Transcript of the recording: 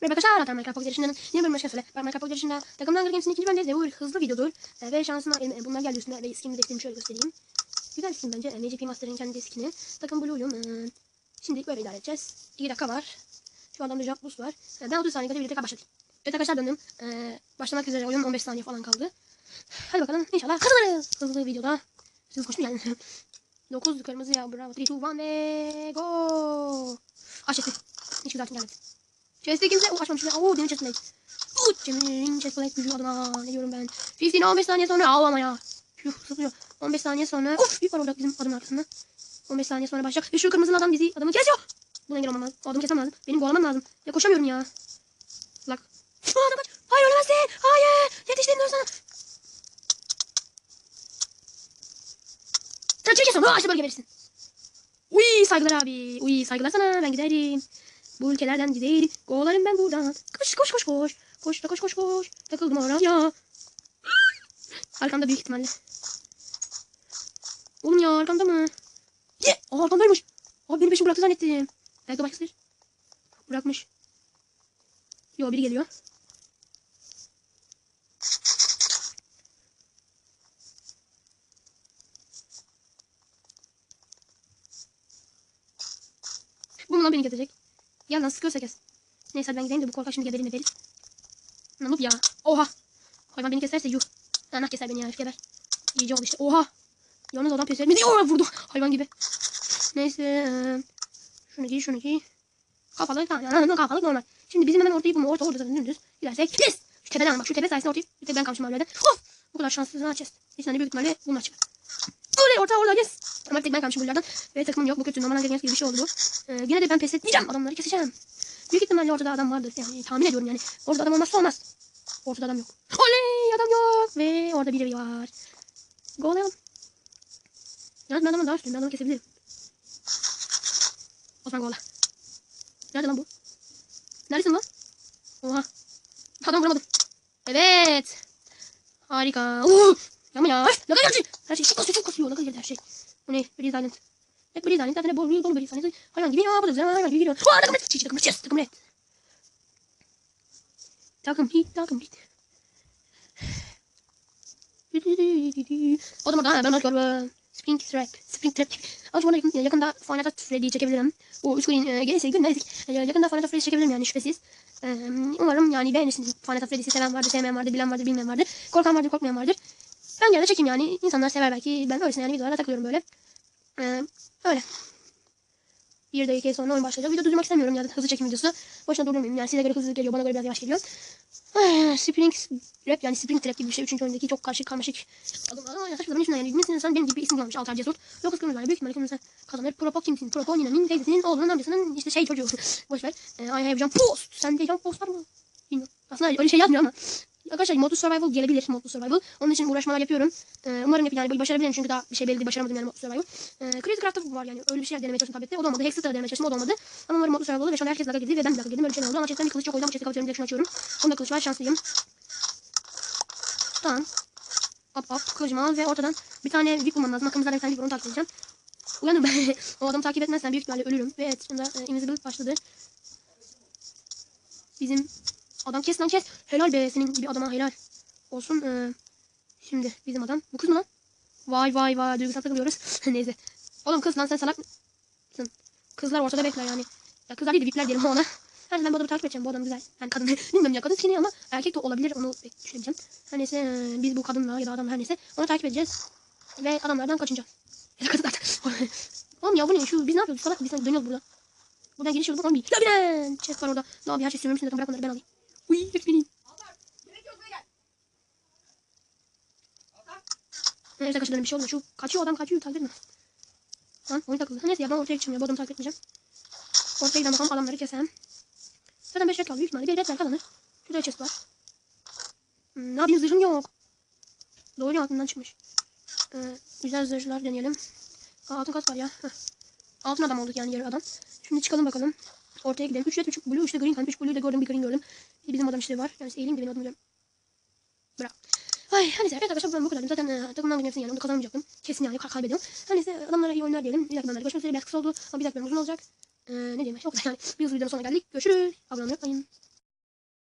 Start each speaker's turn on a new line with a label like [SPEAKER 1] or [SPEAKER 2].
[SPEAKER 1] Merhaba arkadaşlar, Atan Minecraft Pocket Yarışı'nın yeni bölüm başka söyle. Ben Minecraft Pocket Yarışı'nda takımdan Hunger Games'in ikinci bölümündeyiz bu bir hızlı videodur. E, ve şansına elime bunlar geldi üstüne ve skinimi de istediğimi şöyle göstereyim. Güzel skin bence. E, Master'ın kendi skini. Takım Blue'yum. E, şimdilik böyle idare edeceğiz. 2 dakika var. Şu adamda Jack Boost var. E, ben 30 saniye kadar bir tekrar başladım. Evet arkadaşlar döndüm. E, başlamak üzere oyun 15 saniye falan kaldı. Hadi bakalım inşallah kazanırız. Hızlı videoda. Hızlı koştum yani. 9 kırmızı ya bravo. 3, 2, 1 ve go. Aşetti. Hiç güzel gelmedi. Chest'e kimse ulaşmamış. Oo demir chest'e. Oo demir chest'e gücü adına. Ne diyorum ben. 15 15 saniye sonra al ama ya. Yuh sıkıyor. 15 saniye sonra. Of bir var orada bizim adamın arkasında. 15 saniye sonra başlayacak. Ve şu kırmızı adam bizi adamı kesiyor. Buna engel olmam lazım. O adamı kesmem lazım. Benim kovalamam lazım. Ya koşamıyorum ya. Lak. Aa, adam kaç. Hayır ölemezsin. Hayır. Yetiştim dur sana. Sen sonra. Aa işte böyle verirsin. Uy saygılar abi. Uy saygılar sana. Ben giderim. Bu ülkelerden giderim. Kovalarım ben buradan. Koş koş koş koş. Koş da koş koş koş. Takıldım oraya. Arkamda büyük ihtimalle. Oğlum ya arkamda mı? Ye! Aa arkamdaymış. Abi beni peşim bıraktı zannettim. Belki başkasıdır. Bırakmış. Yo biri geliyor. Bu lan beni gezecek. Gel sıkıyorsa kes. Neyse ben gideyim de bu korkak şimdi geberini verir. Nanup ya. Oha. Hayvan beni keserse yuh. Anak keser beni ya geber. İyice oldu işte. Oha. Yalnız adam pes etmedi. Oha vurdu. Hayvan gibi. Neyse. Şunu giy şunu giy. Kafalık tamam. Yani kafalık normal. Şimdi bizim hemen ortayı bulma. Orta orada zaten dümdüz. Gidersek. Yes. Şu tepeden bak. Şu tepe sayesinde ortayı. Bir tek ben kalmışım öyle de. Of. Bu kadar şanssız açacağız. Bir tane büyük ihtimalle bunlar çıkar. Oley orta orada yes. Ama bir tek ben kalmışım buralardan. Ve takımım yok. Bu kötü. Normal Games gibi bir şey oldu bu. Ee, yine de ben pes etmeyeceğim. Adamları keseceğim. Büyük ihtimalle ortada adam vardır. Yani tahmin ediyorum yani. Orada adam olmazsa olmaz. Ortada adam yok. Oley adam yok. Ve orada biri var. Golayalım. Yalnız ben adamı daha üstüyüm. Ben adamı kesebilirim. Osman Gola. Nerede lan bu? Neredesin lan? Oha. Adam vuramadım. Evet. Harika. Uh. Yama ya. Ne kadar şey. Her şey çok kasıyor çok kasıyor. Ne kadar her şey. Bu ne? Breeze Island. Evet Breeze Island. Zaten bol dolu Breeze Island. Hayvan gibi ya. Bu da güzel. Hayvan gibi geliyor. Aa takım red. Çiçi takım. Yes takım red. Takım hit takım hit. O da burada. Ben onu görüyorum. Spring Trap. Spring Trap. Ama şu anda yakın, yakında Final Fantasy Freddy'yi çekebilirim. Bu üç green e, gelirse görmezdik. E, yakında Final Fantasy Freddy'yi çekebilirim yani şüphesiz. E, umarım yani beğenirsiniz. Final Fantasy Freddy'yi seven vardır, sevmeyen vardır, bilen vardır, bilmeyen vardır. Korkan vardır, korkmayan vardır. Ben gene de çekeyim yani. İnsanlar sever belki. Ben öylesine yani videolarda takılıyorum böyle. E, öyle. Bir dakika sonra oyun başlayacak. Video durdurmak istemiyorum ya da hızlı çekim videosu. Boşuna durdurmayayım. Yani size göre hızlı geliyor, bana göre biraz yavaş geliyor. Ah, Spring Rap yani Spring Trap gibi bir şey. Üçüncü oyundaki çok karışık karmaşık adamlar. Ama adamın içinden yani. Bilmesin insan benim gibi bir isim kullanmış. Altar Cesur. Yok kız kırmızı. Büyük ihtimalle kırmızı kazanır. Propo kimsin? Propo Nina'nın teyzesinin oğlunun amcasının işte şey çocuğu. Boş ver. Ee, have jump post. Sen de jump post var mı? Bilmiyorum. Aslında öyle şey yazmıyor ama. Arkadaşlar modlu survival gelebilir. Modlu survival. Onun için uğraşmalar yapıyorum. Ee, umarım yapayım yani başarabilirim çünkü daha bir şey belli başaramadım yani modlu survival. Ee, Crazy Craft'ta var yani öyle bir şey denemeye çalıştım tablette. O da olmadı. Hexeter'da denemeye çalıştım. O da olmadı. Ama umarım modlu survival olur ve şu anda herkes laga girdi ve ben de laga girdim. Öyle bir şey oldu ama chest'ten bir kılıç yok. O yüzden chest'i kapatıyorum. Direkt şunu açıyorum. Onda kılıç var. Şanslıyım. Tamam. Hop hop kılıcımı al ve ortadan bir tane vip bulmam lazım. Aklımızda bir tane vip onu takip edeceğim. Uyandım ben. o adamı takip etmezsen büyük ihtimalle ölürüm. Ve evet şimdi e, invisible başladı. Bizim adam kes lan kes. Helal be senin gibi adama helal. Olsun. E, şimdi bizim adam. Bu kız mı lan? Vay vay vay duygusal takılıyoruz. Neyse. Oğlum kız lan sen salak mısın? Kızlar ortada bekler yani. Ya kızlar değil de vipler diyelim ona. Her ben bu adamı takip edeceğim. Bu adam güzel. Yani kadın bilmiyorum ya kadın skinny ama erkek de olabilir. Onu pek düşünemeyeceğim. Her neyse e, biz bu kadınla ya da adam her neyse onu takip edeceğiz. Ve adamlardan kaçınacağız. Ya da kadınlardan. Oğlum ya bu ne? Şu biz ne yapıyoruz? Salak biz dönüyoruz buradan. Buradan giriş yolu. Oğlum bir labirent. Chest var orada. Ne abi her şey sürmüşsün. Bırak onları ben alayım. Uy benim. Evet arkadaşlar bir şey oldu. Şu kaçıyor adam kaçıyor takip etme. Lan oyun takıldı. Neyse ya ben ortaya ya. Bu adamı takip etmeyeceğim. Ortaya gidelim bakalım adamları keselim. Zaten 5 red kaldı büyük ihtimalle. Bir redler kazanır. Şurada chest var. Hmm, ne yapayım zırhım yok. Doğru altından çıkmış. Ee, güzel zırhlar deneyelim. Aa, altın kas var ya. Heh. Altın adam olduk yani yarı adam. Şimdi çıkalım bakalım. Ortaya gidelim. 3 red 3 blue 3 de green. Hani 3 blue de gördüm bir green gördüm. Bizim adam işte var. Yani eğileyim de benim adımı görüyorum. Bravo. Ay neyse evet arkadaşlar ben bu kadarım. Zaten e, takımdan hepsini yani onu kazanmayacaktım. Kesin yani kay- kaybediyorum. Her neyse adamlara iyi oyunlar diyelim. Bir dakika bölümlerde görüşmek üzere. Biraz kısa oldu ama bir dakika uzun olacak. Ee, ne diyeyim o kadar yani. Bir hızlı videonun sonuna geldik. Görüşürüz. Abone olmayı unutmayın.